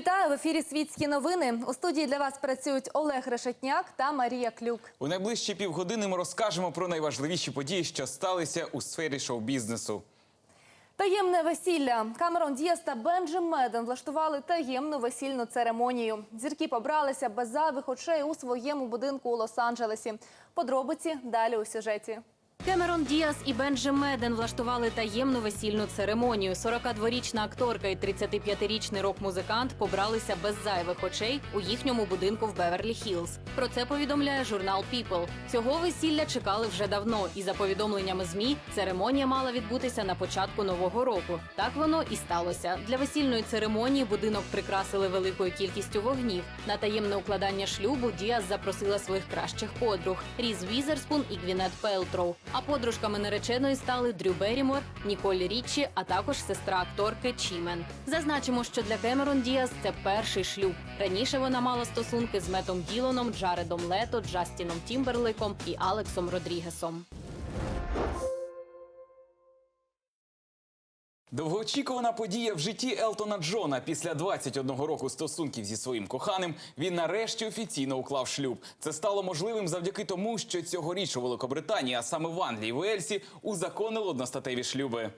Вітаю в ефірі Світські новини. У студії для вас працюють Олег Решетняк та Марія Клюк. У найближчі півгодини ми розкажемо про найважливіші події, що сталися у сфері шоу-бізнесу. Таємне весілля. Камерон Діас та Бенджі Меден влаштували таємну весільну церемонію. Зірки побралися без зайвих очей у своєму будинку у Лос-Анджелесі. Подробиці далі у сюжеті. Кемерон Діас і Бенджі Меден влаштували таємну весільну церемонію. 42-річна акторка і 35-річний рок-музикант побралися без зайвих очей у їхньому будинку в Беверлі-Хіллз. Про це повідомляє журнал People. Цього весілля чекали вже давно, і за повідомленнями змі церемонія мала відбутися на початку нового року. Так воно і сталося. Для весільної церемонії будинок прикрасили великою кількістю вогнів. На таємне укладання шлюбу Діас запросила своїх кращих подруг Різ Візерспун і Гвінет Пелтроу. А подружками нареченої стали Дрю Берімор, Ніколь Річчі, а також сестра акторки Чімен. Зазначимо, що для Кемерон Діас це перший шлюб. Раніше вона мала стосунки з Метом Ділоном, Джаредом Лето, Джастіном Тімберликом і Алексом Родрігесом. Довгоочікувана подія в житті Елтона Джона після 21 року стосунків зі своїм коханим. Він нарешті офіційно уклав шлюб. Це стало можливим завдяки тому, що цьогоріч у Великобританії, а саме в Англії і Уельсі, узаконили одностатеві шлюби.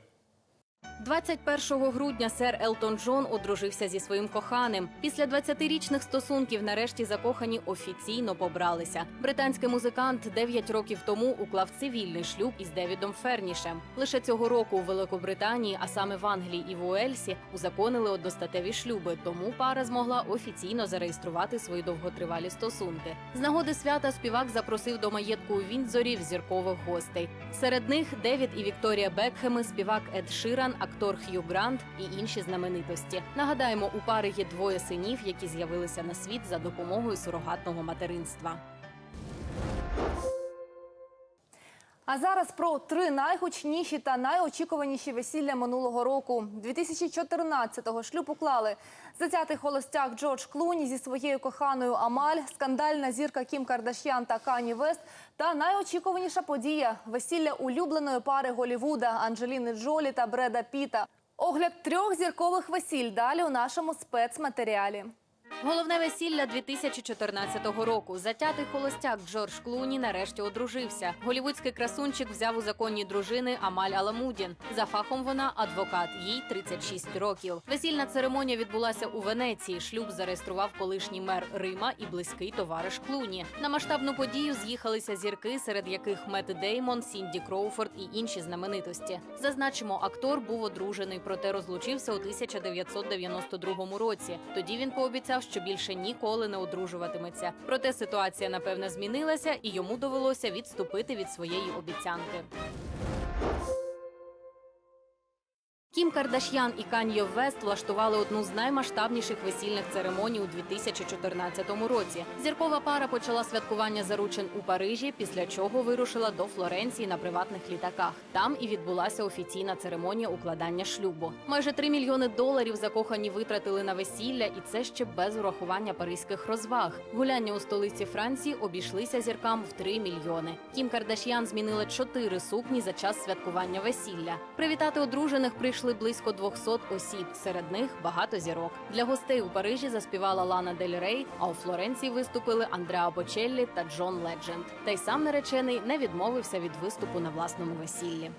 21 грудня сер Елтон Джон одружився зі своїм коханим. Після 20-річних стосунків нарешті закохані офіційно побралися. Британський музикант 9 років тому уклав цивільний шлюб із Девідом Фернішем. Лише цього року у Великобританії, а саме в Англії і в Уельсі, узаконили одностатеві шлюби. Тому пара змогла офіційно зареєструвати свої довготривалі стосунки. З нагоди свята співак запросив до маєтку у Віндзорі зіркових гостей. Серед них Девід і Вікторія Бекхеми, співак Ед Ширан, актор Х'ю Грант і інші знаменитості. Нагадаємо, у пари є двоє синів, які з'явилися на світ за допомогою сурогатного материнства. А зараз про три найгучніші та найочікуваніші весілля минулого року. 2014-го шлюб уклали затятий холостяк Джордж Клуні зі своєю коханою Амаль, скандальна зірка Кім Кардашян та Кані Вест та найочікуваніша подія весілля улюбленої пари Голівуда Анджеліни Джолі та Бреда Піта. Огляд трьох зіркових весіль далі у нашому спецматеріалі. Головне весілля 2014 року. Затятий холостяк Джордж Клуні нарешті одружився. Голівудський красунчик взяв у законні дружини Амаль Аламудін. За фахом вона адвокат, їй 36 років. Весільна церемонія відбулася у Венеції. Шлюб зареєстрував колишній мер Рима і близький товариш Клуні. На масштабну подію з'їхалися зірки, серед яких Мет Деймон, Сінді Кроуфорд і інші знаменитості. Зазначимо, актор був одружений, проте розлучився у 1992 році. Тоді він пообіцяв, що більше ніколи не одружуватиметься. Проте ситуація напевне змінилася, і йому довелося відступити від своєї обіцянки. Кім Кардаш'ян і Каньє Вест влаштували одну з наймасштабніших весільних церемоній у 2014 році. Зіркова пара почала святкування заручин у Парижі, після чого вирушила до Флоренції на приватних літаках. Там і відбулася офіційна церемонія укладання шлюбу. Майже 3 мільйони доларів закохані витратили на весілля, і це ще без урахування паризьких розваг. Гуляння у столиці Франції обійшлися зіркам в 3 мільйони. Кім Кардаш'ян змінила чотири сукні за час святкування весілля. Привітати одружених прийшли близько 200 осіб. Серед них багато зірок. Для гостей у Парижі заспівала Лана Дель Рей, а у Флоренції виступили Андреа Бочеллі та Джон Ледженд. Та й сам наречений не відмовився від виступу на власному весіллі.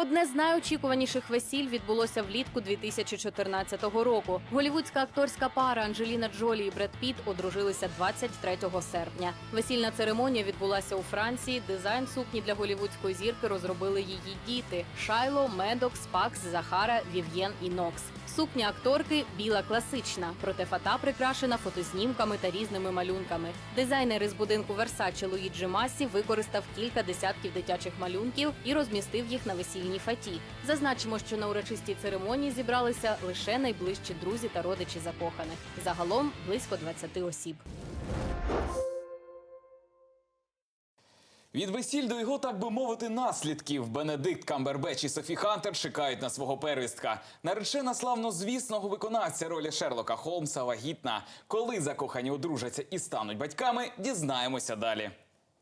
Одне з найочікуваніших весіль відбулося влітку 2014 року. Голівудська акторська пара Анджеліна Джолі і Бред Піт одружилися 23 серпня. Весільна церемонія відбулася у Франції. Дизайн сукні для голівудської зірки розробили її діти: Шайло, Медокс, Пакс, Захара, Вів'єн і Нокс. Сукня акторки біла класична, проте фата прикрашена фотознімками та різними малюнками. Дизайнер із будинку Версаче Луїджі Масі використав кілька десятків дитячих малюнків і розмістив їх на весільній фаті. Зазначимо, що на урочистій церемонії зібралися лише найближчі друзі та родичі закоханих. Загалом близько 20 осіб. Від весіль до його, так би мовити, наслідків Бенедикт Камбербеч і Софі Хантер чекають на свого первістка. Наречена славно звісного виконавця ролі Шерлока Холмса вагітна. Коли закохані одружаться і стануть батьками, дізнаємося далі.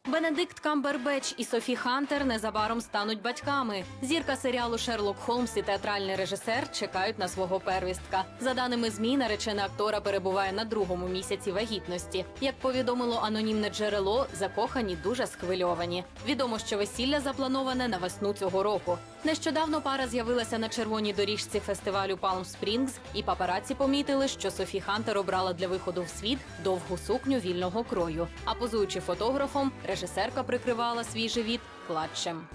Бенедикт Камбербеч і Софі Хантер незабаром стануть батьками. Зірка серіалу Шерлок Холмс і театральний режисер чекають на свого первістка. За даними змі, наречена актора перебуває на другому місяці вагітності. Як повідомило анонімне джерело, закохані дуже схвильовані. Відомо, що весілля заплановане на весну цього року. Нещодавно пара з'явилася на червоній доріжці фестивалю Palm Springs, і папараці помітили, що Софі Хантер обрала для виходу в світ довгу сукню вільного крою. А позуючи фотографом, режисерка прикривала свій живіт клатчем.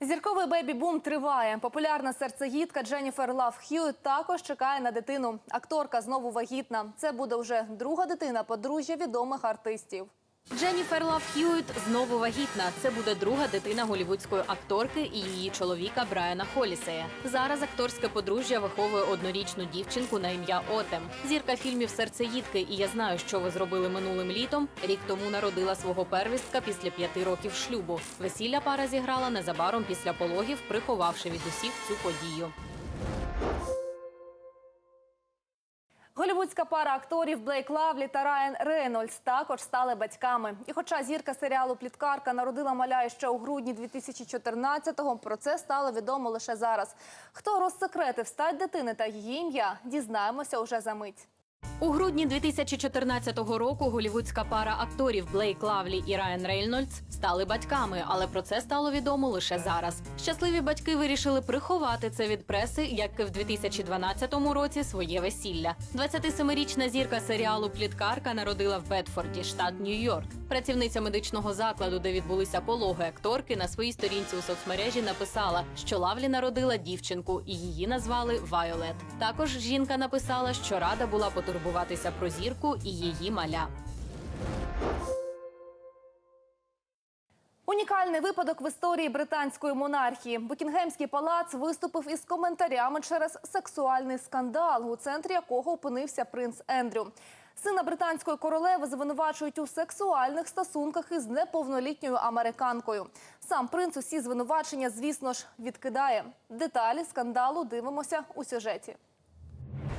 Зірковий бебі-бум триває. Популярна серцегідка Дженніфер Лав Хьюітт також чекає на дитину. Акторка знову вагітна. Це буде вже друга дитина подружжя відомих артистів. Дженніфер Лав Хьюітт знову вагітна. Це буде друга дитина голівудської акторки і її чоловіка Брайана Холісея. Зараз акторське подружжя виховує однорічну дівчинку на ім'я Отем. Зірка фільмів Серцеїдки і я знаю, що ви зробили минулим літом. Рік тому народила свого первістка після п'яти років шлюбу. Весілля пара зіграла незабаром після пологів, приховавши від усіх цю подію. Голівудська пара акторів Блейк Лавлі та Райан Рейнольдс також стали батьками. І хоча зірка серіалу Пліткарка народила маля ще у грудні 2014-го, про це стало відомо лише зараз. Хто розсекретив стать дитини та її ім'я, дізнаємося уже за мить. У грудні 2014 року голівудська пара акторів Блейк Лавлі і Райан Рейнольдс стали батьками, але про це стало відомо лише зараз. Щасливі батьки вирішили приховати це від преси, як і в 2012 році своє весілля. 27-річна зірка серіалу Пліткарка народила в Бетфорді, штат Нью-Йорк. Працівниця медичного закладу, де відбулися пологи акторки, на своїй сторінці у соцмережі написала, що Лавлі народила дівчинку і її назвали Вайолет. Також жінка написала, що рада була потурбуватися про зірку і її маля. Унікальний випадок в історії британської монархії. Букінгемський палац виступив із коментарями через сексуальний скандал, у центрі якого опинився принц Ендрю. Сина британської королеви звинувачують у сексуальних стосунках із неповнолітньою американкою. Сам принц усі звинувачення, звісно ж, відкидає. Деталі скандалу дивимося у сюжеті.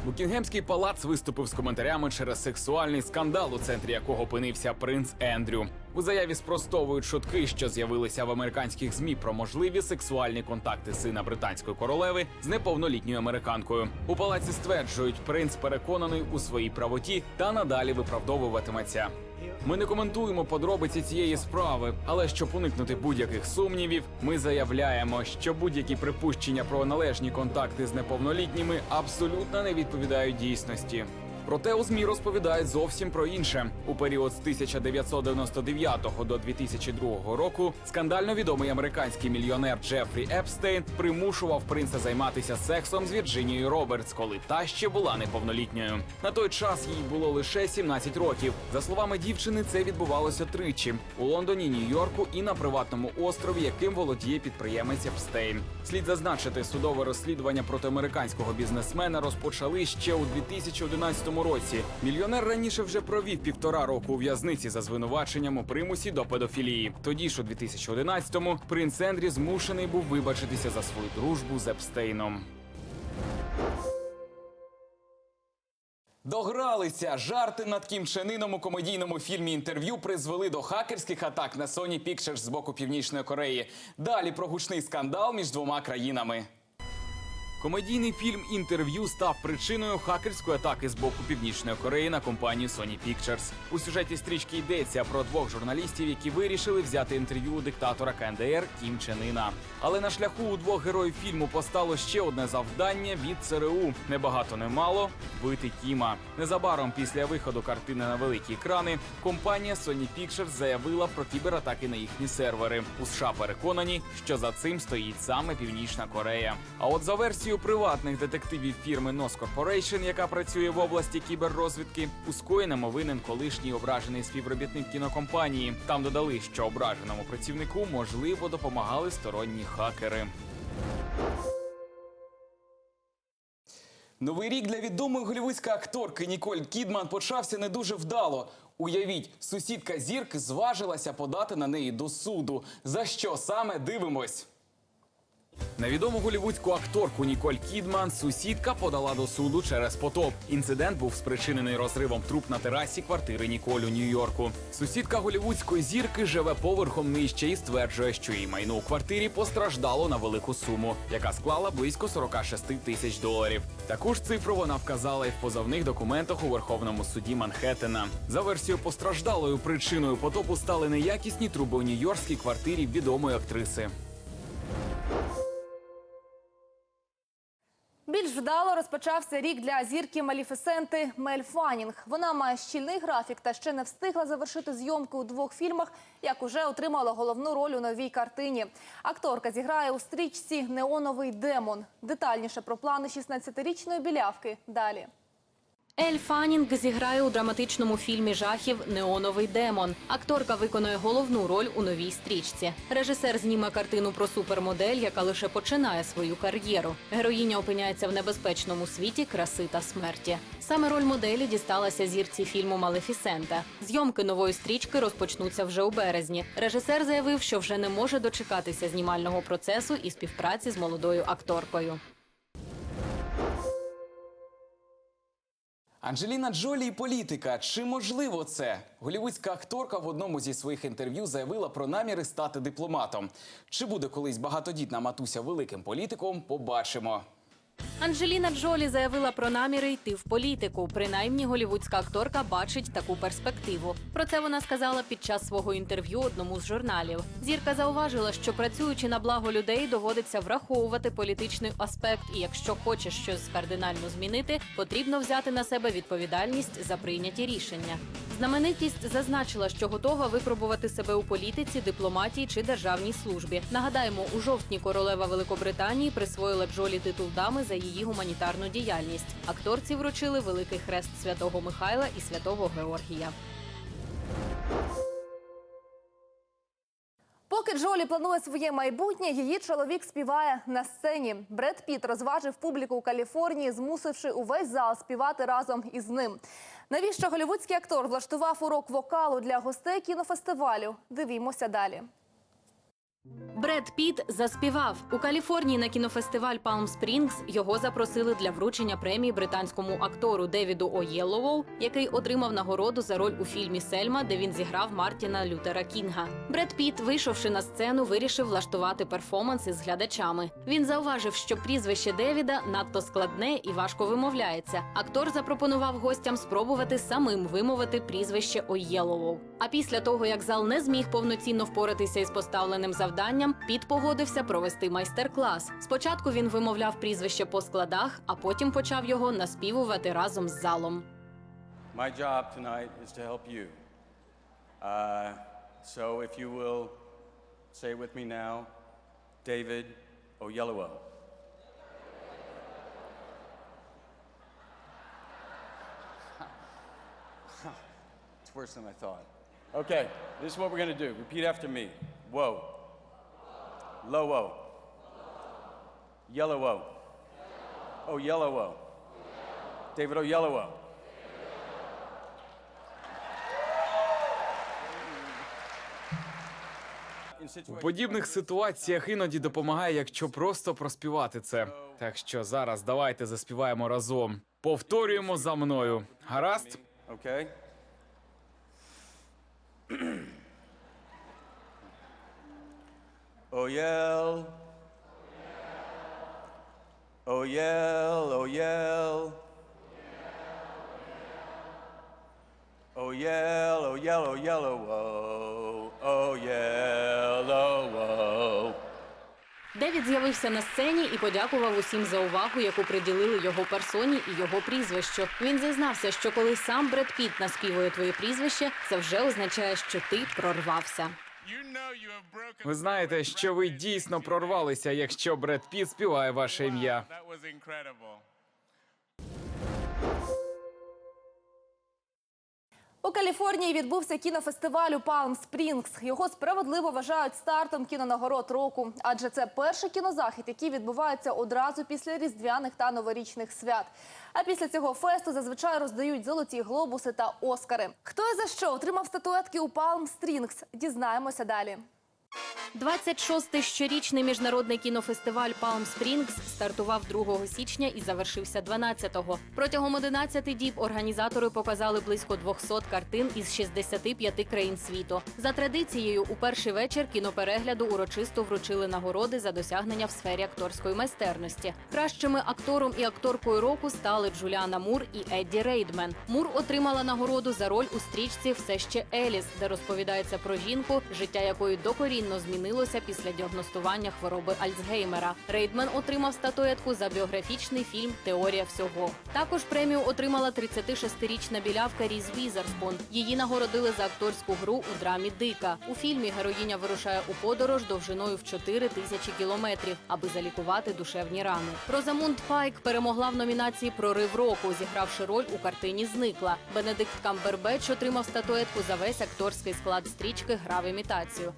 Букінгемський палац виступив з коментарями через сексуальний скандал, у центрі якого опинився принц Ендрю. У заяві спростовують шутки, що з'явилися в американських змі про можливі сексуальні контакти сина британської королеви з неповнолітньою американкою. У палаці стверджують, принц переконаний у своїй правоті та надалі виправдовуватиметься. Ми не коментуємо подробиці цієї справи, але щоб уникнути будь-яких сумнівів, ми заявляємо, що будь-які припущення про належні контакти з неповнолітніми абсолютно не відповідають дійсності. Проте у змі розповідають зовсім про інше. У період з 1999 до 2002 року скандально відомий американський мільйонер Джефрі Епстейн примушував принца займатися сексом з Вірджинією Робертс, коли та ще була неповнолітньою. На той час їй було лише 17 років. За словами дівчини, це відбувалося тричі у Лондоні, Нью-Йорку і на приватному острові, яким володіє підприємець Епстейн. Слід зазначити, судове розслідування проти американського бізнесмена розпочали ще у 2011 році. Мільйонер раніше вже провів півтора року у в'язниці за звинуваченням у примусі до педофілії. Тоді ж у 2011-му принц Ендрі змушений був вибачитися за свою дружбу з Епстейном. Догралися жарти над Кім Чен Іном у комедійному фільмі інтерв'ю призвели до хакерських атак на Sony Pictures з боку Північної Кореї. Далі про гучний скандал між двома країнами. Комедійний фільм інтерв'ю став причиною хакерської атаки з боку Північної Кореї на компанію Sony Pictures. У сюжеті стрічки йдеться про двох журналістів, які вирішили взяти інтерв'ю у диктатора КНДР Кім Чен Іна. Але на шляху у двох героїв фільму постало ще одне завдання від ЦРУ. Небагато не мало вбити Кіма. Незабаром після виходу картини на великі екрани компанія Sony Pictures заявила про кібератаки на їхні сервери. У США переконані, що за цим стоїть саме Північна Корея. А от за версією приватних детективів фірми NOS Corporation, яка працює в області кіберрозвідки, у скоєному винен колишній ображений співробітник кінокомпанії. Там додали, що ображеному працівнику можливо допомагали сторонні хакери. Новий рік для відомої голівудської акторки Ніколь Кідман почався не дуже вдало. Уявіть, сусідка зірки зважилася подати на неї до суду. За що саме дивимось? Невідому голівудську акторку Ніколь Кідман сусідка подала до суду через потоп. Інцидент був спричинений розривом труб на терасі квартири Ніколь у Нью-Йорку. Сусідка голівудської зірки живе поверхом нижче і стверджує, що її майно у квартирі постраждало на велику суму, яка склала близько 46 тисяч доларів. Таку ж цифру вона вказала і в позовних документах у Верховному суді Манхеттена. За версією постраждалою причиною потопу стали неякісні труби у нью-йоркській квартирі відомої актриси. Більш вдало розпочався рік для зірки Маліфесенти Мель Фанінг. Вона має щільний графік та ще не встигла завершити зйомки у двох фільмах, як уже отримала головну роль у новій картині. Акторка зіграє у стрічці Неоновий демон. Детальніше про плани 16-річної білявки далі. Ель Фанінг зіграє у драматичному фільмі жахів Неоновий демон. Акторка виконує головну роль у новій стрічці. Режисер зніме картину про супермодель, яка лише починає свою кар'єру. Героїня опиняється в небезпечному світі краси та смерті. Саме роль моделі дісталася зірці фільму Малефісента. Зйомки нової стрічки розпочнуться вже у березні. Режисер заявив, що вже не може дочекатися знімального процесу і співпраці з молодою акторкою. Анджеліна Джолі і політика. Чи можливо це? Голівудська акторка в одному зі своїх інтерв'ю заявила про наміри стати дипломатом. Чи буде колись багатодітна матуся великим політиком? Побачимо. Анджеліна Джолі заявила про наміри йти в політику. Принаймні, голівудська акторка бачить таку перспективу. Про це вона сказала під час свого інтерв'ю одному з журналів. Зірка зауважила, що працюючи на благо людей, доводиться враховувати політичний аспект, і якщо хочеш щось кардинально змінити, потрібно взяти на себе відповідальність за прийняті рішення. Знаменитість зазначила, що готова випробувати себе у політиці, дипломатії чи державній службі. Нагадаємо, у жовтні королева Великобританії присвоїла Джолі титул дами за її гуманітарну діяльність. Акторці вручили великий хрест святого Михайла і святого Георгія. Поки Джолі планує своє майбутнє, її чоловік співає на сцені. Бред Піт розважив публіку у Каліфорнії, змусивши увесь зал співати разом із ним. Навіщо голівудський актор влаштував урок вокалу для гостей кінофестивалю? Дивімося далі. Бред Піт заспівав у Каліфорнії на кінофестиваль Palm Springs Його запросили для вручення премії британському актору Девіду О'Єллоу, який отримав нагороду за роль у фільмі Сельма, де він зіграв Мартіна Лютера Кінга. Бред Піт, вийшовши на сцену, вирішив влаштувати перформанс із глядачами. Він зауважив, що прізвище Девіда надто складне і важко вимовляється. Актор запропонував гостям спробувати самим вимовити прізвище О'Єллоу. А після того, як зал не зміг повноцінно впоратися із поставленим завданням, Піт погодився провести майстер-клас. Спочатку він вимовляв прізвище по складах, а потім почав його наспівувати разом з залом. My job tonight is to help you. Uh, so if you will say with me now, David Oyelowo. it's worse than I thought. Okay, this is what we're going to do. Repeat after me. Whoa. Low-o. Yellow-o. Oh, yellow-o. David Oyelowo. У подібних ситуаціях іноді допомагає, якщо просто проспівати це. Так що зараз давайте заспіваємо разом. Повторюємо за мною. Гаразд? Okay? Oh yell. Oh yell, oh yell. Oh yell, oh oh yellow, whoa. Oh yell, oh whoa. Девід з'явився на сцені і подякував усім за увагу, яку приділили його персоні і його прізвищу. Він зізнався, що коли сам Бред Піт наспівує твоє прізвище, це вже означає, що ти прорвався. Ви знаєте, що ви дійсно прорвалися, якщо Бред Піт співає ваше ім'я. У Каліфорнії відбувся кінофестиваль у Палм Спрінгс. Його справедливо вважають стартом кінонагород року, адже це перший кінозахід, який відбувається одразу після різдвяних та новорічних свят. А після цього фесту зазвичай роздають золоті глобуси та оскари. Хто і за що отримав статуетки у Палм Стрінгс? Дізнаємося далі. 26-й щорічний міжнародний кінофестиваль Palm Springs стартував 2 січня і завершився 12-го. Протягом 11 діб організатори показали близько 200 картин із 65 країн світу. За традицією, у перший вечір кіноперегляду урочисто вручили нагороди за досягнення в сфері акторської майстерності. Кращими актором і акторкою року стали Джуліана Мур і Едді Рейдмен. Мур отримала нагороду за роль у стрічці Все ще Еліс, де розповідається про жінку, життя якої докорінно змінилося після діагностування хвороби Альцгеймера. Рейдмен отримав статуетку за біографічний фільм Теорія всього. Також премію отримала 36-річна білявка Різ Візерспун. Її нагородили за акторську гру у драмі Дика. У фільмі героїня вирушає у подорож довжиною в 4 тисячі кілометрів, аби залікувати душевні рани. Розамунд Пайк перемогла в номінації Прорив року, зігравши роль у картині Зникла. Бенедикт Камбербеч отримав статуетку за весь акторський склад стрічки Гра в імітацію.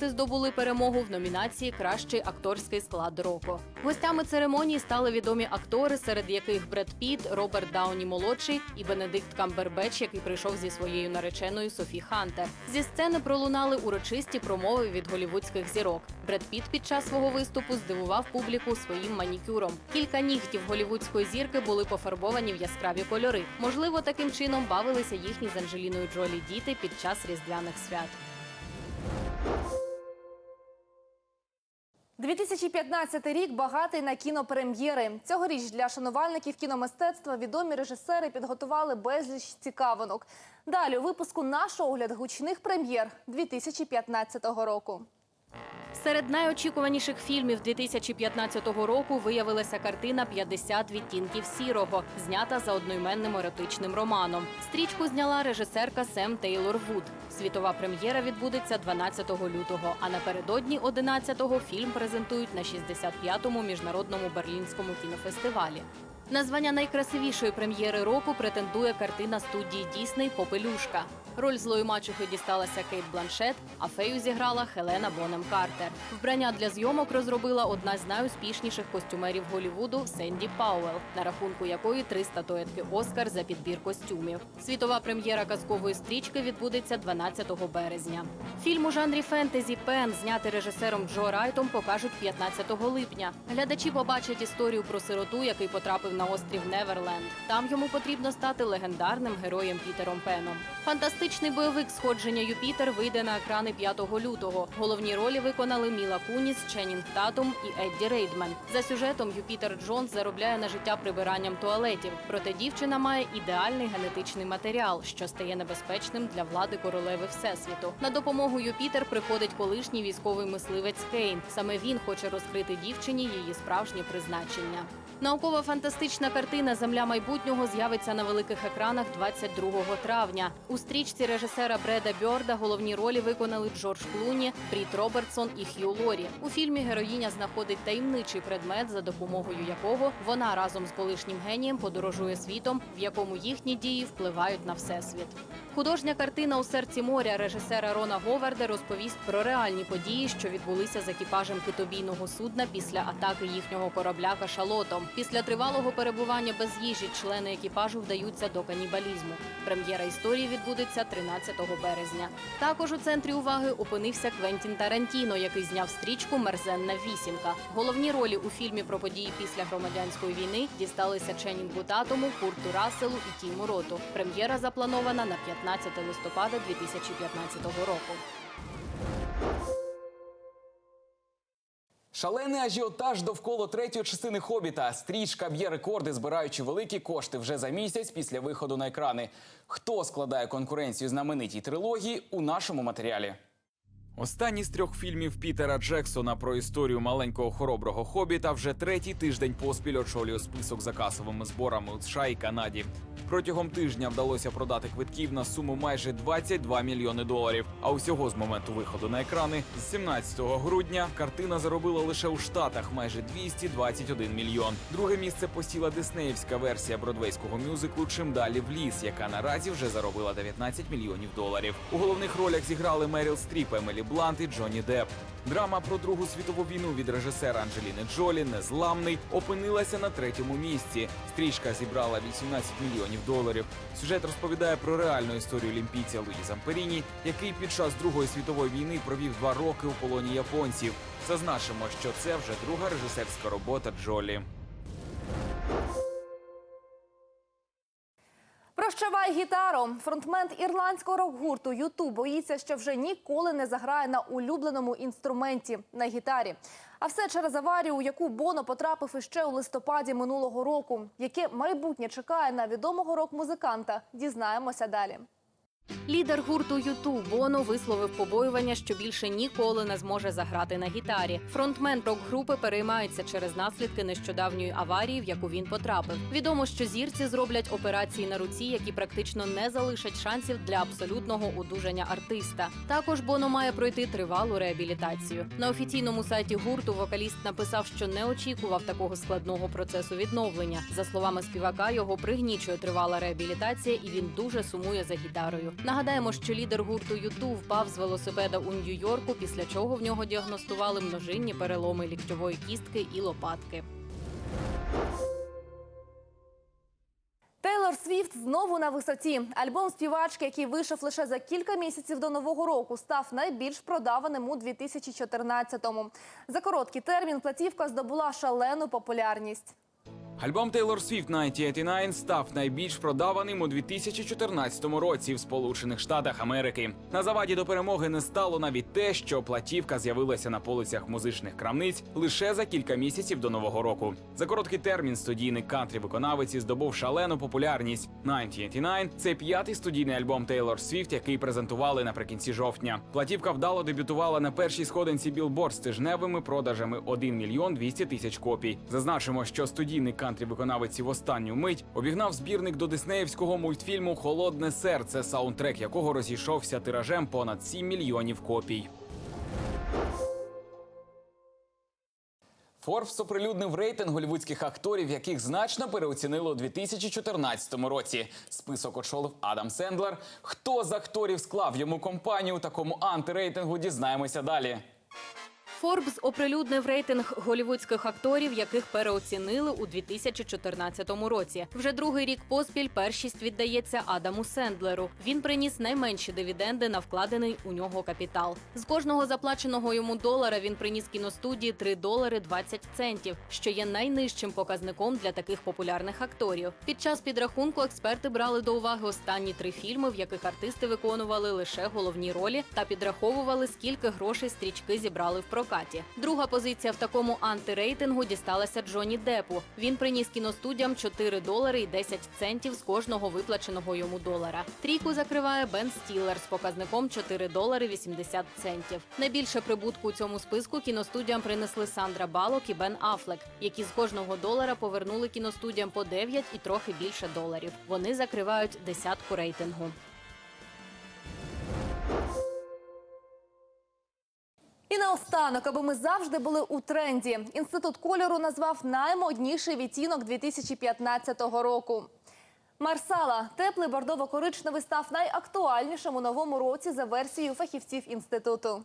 Артисти здобули перемогу в номінації Кращий акторський склад року. Гостями церемонії стали відомі актори, серед яких Бред Піт, Роберт Дауні молодший і Бенедикт Камбербеч, який прийшов зі своєю нареченою Софі Хантер. Зі сцени пролунали урочисті промови від голівудських зірок. Бред Піт під час свого виступу здивував публіку своїм манікюром. Кілька нігтів голівудської зірки були пофарбовані в яскраві кольори. Можливо, таким чином бавилися їхні з Анджеліною Джолі діти під час різдвяних свят. 2015 рік багатий на кінопрем'єри. Цьогоріч для шанувальників кіномистецтва відомі режисери підготували безліч цікавинок. Далі у випуску наш огляд гучних прем'єр 2015 року. Серед найочікуваніших фільмів 2015 року виявилася картина «50 відтінків сірого, знята за одноіменним еротичним романом. Стрічку зняла режисерка Сем Тейлор Вуд. Світова прем'єра відбудеться 12 лютого. А напередодні 11-го фільм презентують на 65-му міжнародному берлінському кінофестивалі. На звання найкрасивішої прем'єри року претендує картина студії Дісней Попелюшка. Роль злої мачухи дісталася Кейт Бланшет, а фею зіграла Хелена Бонем Картер. Вбрання для зйомок розробила одна з найуспішніших костюмерів Голівуду Сенді Пауел, на рахунку якої три статуетки Оскар за підбір костюмів. Світова прем'єра казкової стрічки відбудеться 12 березня. Фільм у жанрі фентезі Пен, знятий режисером Джо Райтом, покажуть 15 липня. Глядачі побачать історію про сироту, який потрапив на острів Неверленд. Там йому потрібно стати легендарним героєм Пітером Пеном. Фантастичний бойовик сходження Юпітер вийде на екрани 5 лютого. Головні ролі виконали Міла Куніс, Ченнінг Татум і Едді Рейдмен. За сюжетом Юпітер Джонс заробляє на життя прибиранням туалетів. Проте дівчина має ідеальний генетичний матеріал, що стає небезпечним для влади королеви всесвіту. На допомогу Юпітер приходить колишній військовий мисливець Кейн. Саме він хоче розкрити дівчині її справжнє призначення. Наукова фантастична картина Земля майбутнього з'явиться на великих екранах 22 травня. У стрічці режисера Бреда Бьорда головні ролі виконали Джордж Клуні, Бріт Робертсон і Хью Лорі. У фільмі героїня знаходить таємничий предмет, за допомогою якого вона разом з колишнім генієм подорожує світом, в якому їхні дії впливають на всесвіт. Художня картина у серці моря режисера Рона Говарда розповість про реальні події, що відбулися з екіпажем китобійного судна після атаки їхнього корабля кашалотом. Після тривалого перебування без їжі члени екіпажу вдаються до канібалізму. Прем'єра історії відбудеться 13 березня. Також у центрі уваги опинився Квентін Тарантіно, який зняв стрічку Мерзенна вісімка. Головні ролі у фільмі про події після громадянської війни дісталися Ченінгу Татому, Курту Расселу і Тіму Роту. Прем'єра запланована на 15 листопада 2015 року. Шалений ажіотаж довкола третьої частини хобіта. Стрічка б'є рекорди, збираючи великі кошти вже за місяць після виходу на екрани. Хто складає конкуренцію знаменитій трилогії у нашому матеріалі? Останній з трьох фільмів Пітера Джексона про історію маленького хороброго хобіта вже третій тиждень поспіль очолює список за касовими зборами у США і Канаді. Протягом тижня вдалося продати квитків на суму майже 22 мільйони доларів. А усього з моменту виходу на екрани з 17 грудня картина заробила лише у Штатах майже 221 мільйон. Друге місце посіла диснеївська версія бродвейського мюзиклу Чим далі в ліс, яка наразі вже заробила 19 мільйонів доларів. У головних ролях зіграли Меріл Стріп, Емелі Блант і Джонні Депп. Драма про Другу світову війну від режисера Анджеліни Джолі Незламний опинилася на третьому місці. Стрічка зібрала 18 мільйонів доларів. Сюжет розповідає про реальну історію олімпійця Луї Замперіні, який під час Другої світової війни провів два роки у полоні японців. Зазначимо, що це вже друга режисерська робота Джолі. Гітаро. Фронтмен ірландського рок-гурту Юту боїться, що вже ніколи не заграє на улюбленому інструменті на гітарі. А все через аварію, у яку Боно потрапив іще у листопаді минулого року. Яке майбутнє чекає на відомого рок-музиканта? Дізнаємося далі. Лідер гурту Юту Боно висловив побоювання, що більше ніколи не зможе заграти на гітарі. Фронтмен рок-групи переймається через наслідки нещодавньої аварії, в яку він потрапив. Відомо, що зірці зроблять операції на руці, які практично не залишать шансів для абсолютного одужання артиста. Також Боно має пройти тривалу реабілітацію. На офіційному сайті гурту вокаліст написав, що не очікував такого складного процесу відновлення. За словами співака, його пригнічує тривала реабілітація, і він дуже сумує за гітарою. Нагадаємо, що лідер гурту Юту впав з велосипеда у Нью-Йорку, після чого в нього діагностували множинні переломи ліктьової кістки і лопатки. Тейлор Свіфт знову на висоті. Альбом співачки, який вийшов лише за кілька місяців до нового року, став найбільш продаваним у 2014-му. За короткий термін платівка здобула шалену популярність. Альбом Taylor Swift 1989 став найбільш продаваним у 2014 році в Сполучених Штатах Америки. На заваді до перемоги не стало навіть те, що платівка з'явилася на полицях музичних крамниць лише за кілька місяців до нового року. За короткий термін студійний кантрі виконавиці здобув шалену популярність. 1989 – це п'ятий студійний альбом Taylor Swift, який презентували наприкінці жовтня. Платівка вдало дебютувала на першій сходинці Billboard з тижневими продажами 1 мільйон 200 тисяч копій. Зазначимо, що студійний кантрі виконавиці в останню мить обігнав збірник до диснеївського мультфільму Холодне серце, саундтрек якого розійшовся тиражем понад 7 мільйонів копій. Форбс оприлюднив рейтинг голівудських акторів, яких значно переоцінили у 2014 році. Список очолив Адам Сендлер. Хто з акторів склав йому компанію у такому антирейтингу, дізнаємося далі. Форбс оприлюднив рейтинг голівудських акторів, яких переоцінили у 2014 році. Вже другий рік поспіль першість віддається Адаму Сендлеру. Він приніс найменші дивіденди на вкладений у нього капітал. З кожного заплаченого йому долара він приніс кіностудії 3 долари 20 центів, що є найнижчим показником для таких популярних акторів. Під час підрахунку експерти брали до уваги останні три фільми, в яких артисти виконували лише головні ролі, та підраховували, скільки грошей стрічки зібрали в прокаті. Друга позиція в такому антирейтингу дісталася Джонні Депу. Він приніс кіностудіям 4 долари і 10 центів з кожного виплаченого йому долара. Трійку закриває Бен Стілер з показником 4 долари 80 центів. Найбільше прибутку у цьому списку кіностудіям принесли Сандра Балок і Бен Афлек, які з кожного долара повернули кіностудіям по 9 і трохи більше доларів. Вони закривають десятку рейтингу. І аби ми завжди були у тренді. Інститут кольору назвав наймодніший відтінок 2015 року. Марсала теплий бордово-коричневий став найактуальнішим у новому році за версією фахівців інституту.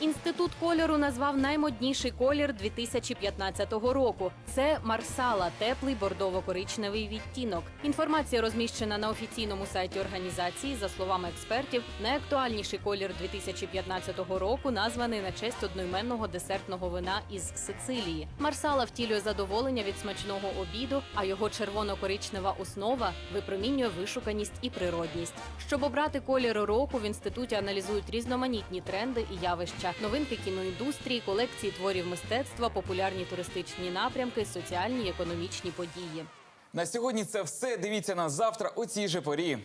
Інститут кольору назвав наймодніший колір 2015 року. Це Марсала, теплий бордово-коричневий відтінок. Інформація розміщена на офіційному сайті організації. За словами експертів, найактуальніший колір 2015 року названий на честь одноіменного десертного вина із Сицилії. Марсала втілює задоволення від смачного обіду, а його червоно-коричнева основа випромінює вишуканість і природність. Щоб обрати колір року, в інституті аналізують різноманітні тренди і явища, новинки кіноіндустрії, колекції творів мистецтва, популярні туристичні напрямки, соціальні і економічні події. На сьогодні це все. Дивіться нас завтра у цій же порі.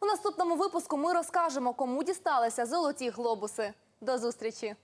У наступному випуску ми розкажемо, кому дісталися золоті глобуси. До зустрічі!